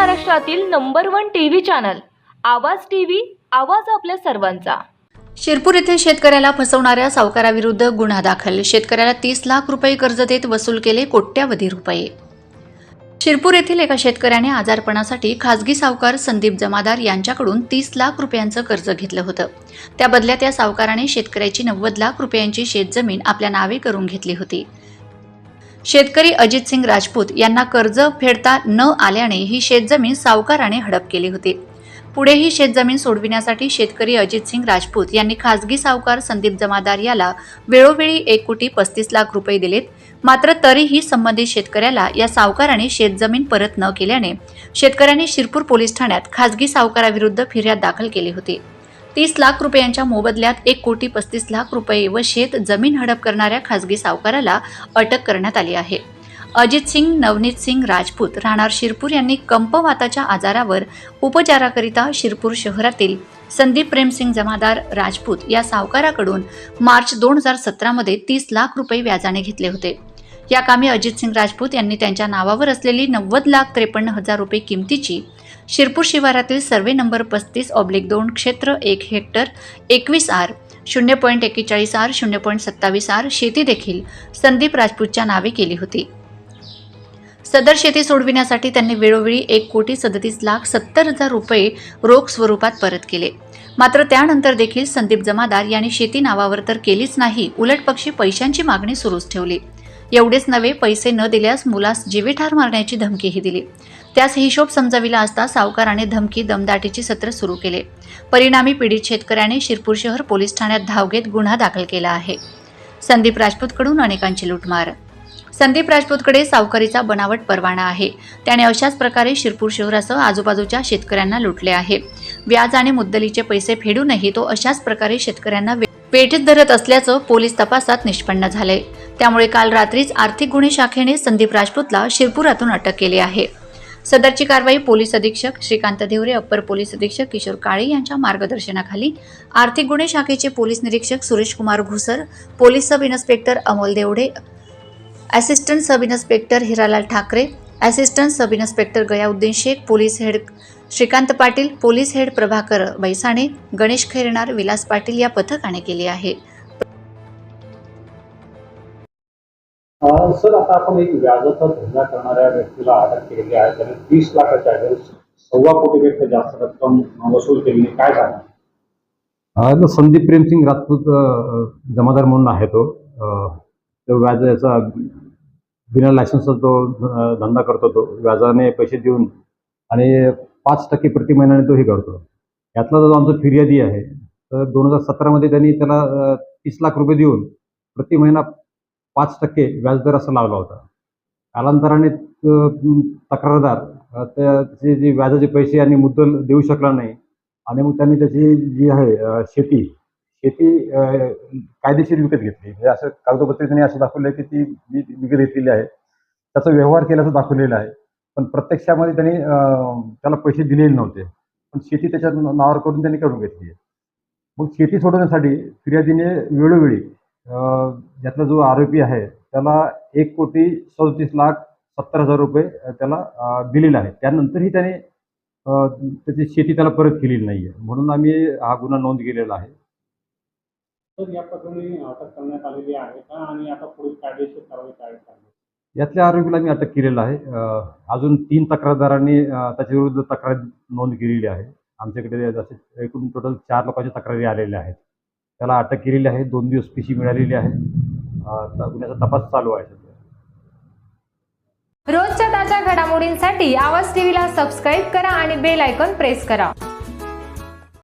महाराष्ट्रातील number one TV channel Awaaz TV Awaaz आपल्या सर्वांचा. शिरपूर येथे शेतकऱ्याला फसवणाऱ्या सावकाराविरुद्ध गुन्हा दाखल. शेतकऱ्याला तीस लाख रुपये कर्ज देत वसूल केले कोट्यावधी रुपये. शिरपूर येथील एका शेतकऱ्याने आजारपणासाठी खासगी सावकार संदीप जमादार यांच्याकडून तीस लाख रुपयांचं कर्ज घेतलं होतं. त्या बदल्यात या सावकाराने शेतकऱ्याची नव्वद लाख रुपयांची शेतजमीन आपल्या नावे करून घेतली होती. शेतकरी अजितसिंग राजपूत यांना कर्ज फेडता न आल्याने ही शेतजमीन सावकाराने हडप केली होती. पुढे ही शेतजमीन सोडविण्यासाठी शेतकरी अजितसिंग राजपूत यांनी खासगी सावकार संदीप जमादार याला वेळोवेळी एक कोटी पस्तीस लाख रुपये दिलेत. मात्र तरीही संबंधित शेतकऱ्याला या सावकाराने शेतजमीन परत न केल्याने शेतकऱ्यांनी शिरपूर पोलीस ठाण्यात खासगी सावकाराविरुद्ध फिर्याद दाखल केली होती. तीस लाख रुपयांच्या मोबदल्यात एक कोटी पस्तीस लाख रुपये व शेत जमीन हडप करणाऱ्या खासगी सावकाराला अटक करण्यात आली आहे. अजित सिंग नवनीत सिंग राजपूत राहणार शिरपूर यांनी कंपवाताच्या आजारावर उपचाराकरिता शिरपूर शहरातील संदीप प्रेमसिंग जमादार राजपूत या सावकाराकडून मार्च दोन हजार सतरामध्ये तीस लाख रुपये व्याजाने घेतले होते. या कामी अजित सिंग राजपूत यांनी त्यांच्या नावावर असलेली नव्वद लाख त्रेपन्न हजार रुपये किमतीची शिरपूर शिवारातील सर्वे नंबर पस्तीस ऑब्लिक दोन क्षेत्र एक हेक्टर एकवीस आर शून्य पॉईंट एक्केचाळीस आर शून्य पॉईंट सत्तावीस आर शेती देखील संदीप राजपूतच्या नावे केली होती. सदर शेती सोडविण्यासाठी त्यांनी वेळोवेळी एक कोटी सदतीस लाख सत्तर हजार रुपये रोख स्वरूपात परत केले. मात्र त्यानंतर देखील संदीप जमादार यांनी शेती नावावर तर केलीच नाही उलट पक्षी पैशांची मागणी सुरूच ठेवली. एवढेच नव्हे पैसे न दिल्यास मुलास जीवेठार मारण्याची धमकीही दिली. त्यास हिशोब समजाविला असता सावकाराने धमकी दमदाटीची सत्र सुरू केले. परिणामी पीडित शेतकऱ्याने शिरपूर शहर पोलीस ठाण्यात धाव घेत गुन्हा दाखल केला आहे. संदीप राजपूतकडून अनेकांची लूटमार. संदीप राजपूतकडे सावकारीचा बनावट परवाना आहे. त्याने अशाच प्रकारे शिरपूर शहरासह आजूबाजूच्या शेतकऱ्यांना लुटले आहे. व्याज आणि मुद्दलीचे पैसे फेडूनही तो अशाच प्रकारे शेतकऱ्यांना पेटीत धरत असल्याचं पोलीस तपासात निष्पन्न झालंय. त्यामुळे काल रात्रीच आर्थिक गुन्हे शाखेने संदीप राजपूतला शिरपुरातून अटक केली आहे. सदरची कारवाई पोलीस अधीक्षक श्रीकांत देवरे अप्पर पोलीस अधीक्षक किशोर काळे यांच्या मार्गदर्शनाखाली आर्थिक गुन्हे शाखेचे पोलीस निरीक्षक Suresh Kumar Ghusar police sub inspector Amol Devde assistant sub inspector Hiralal Thakre assistant sub inspector Gayauddin Shaikh police head Shrikant Patil police head Prabhakar Baisane Ganesh Khairnar Vilas Patil या पथकाने केली आहे. Sir आता आपण एक व्याजाचा धंदा करणाऱ्या व्यक्तीला अटक केलेली आहे. त्याने तीस लाखाच्या ऐवजी सव्वा कोटीपेक्षा जास्त रक्कम वसूल केली. काय सांगा तो संदीप प्रेमसिंग राजपूत जमादार म्हणून आहे तो. व्याज याचा बिना लायसन्सचा तो धंदा करतो तो. व्याजाने पैसे देऊन आणि पाच टक्के प्रति महिन्याने तो हे करतो. यातला जो आमचा फिर्यादी आहे तर दोन हजार सतरामध्ये त्यांनी त्याला तीस लाख रुपये देऊन प्रति महिना पाच टक्के व्याजदर असा लावला होता. कालांतराने तक्रारदार त्याचे जे व्याजाचे पैसे आणि मुद्दल देऊ शकला नाही. आणि मग त्यांनी त्याची जी आहे शेती शेती कायदेशीर विकत घेतली. म्हणजे असं कागदपत्री त्यांनी असं दाखवलं की ती मी विकत घेतलेली आहे. त्याचा व्यवहार केल्याचं दाखवलेलं आहे. पण प्रत्यक्षामध्ये त्यांनी त्याला पैसे दिलेले नव्हते. पण शेती त्याच्या नावावर करून त्यांनी करून घेतली आहे. मग शेती सोडवण्यासाठी फिर्यादीने वेळोवेळी यातला जो आरोपी आहे त्याला एक कोटी सदतीस लाख सत्तर हजार रुपये त्याला अ, दिलेले आहे त्यानंतरही त्याने त्याची शेती त्याला परत केलेली नाही आहे म्हणून आम्ही हा गुन्हा नोंद केलेला आहे. तर या प्रकरणी अटक करण्यात आलेली आहे का? आणि आता पुढील कायदेशीर कारवाई काय करणार? यातल्या आरोपीला मी अटक केलेलं आहे. अजून तीन तक्रारदारांनी अ, त्याच्याविरुद्ध तक्रार नोंद केलेली आहे. आमच्याकडे जसे एकूण टोटल चार लोकांच्या तक्रारी आलेल्या आहेत. त्याला अटक केलेली आहे. दोन दिवस पिशी मिळालेली आहे. गुन्ह्याचा तपास चालू आहे सध्या. रोजच्या ताज्या घडामोडींसाठी आवाज टीव्हीला सबस्क्राईब करा आणि बेल आयकॉन प्रेस करा.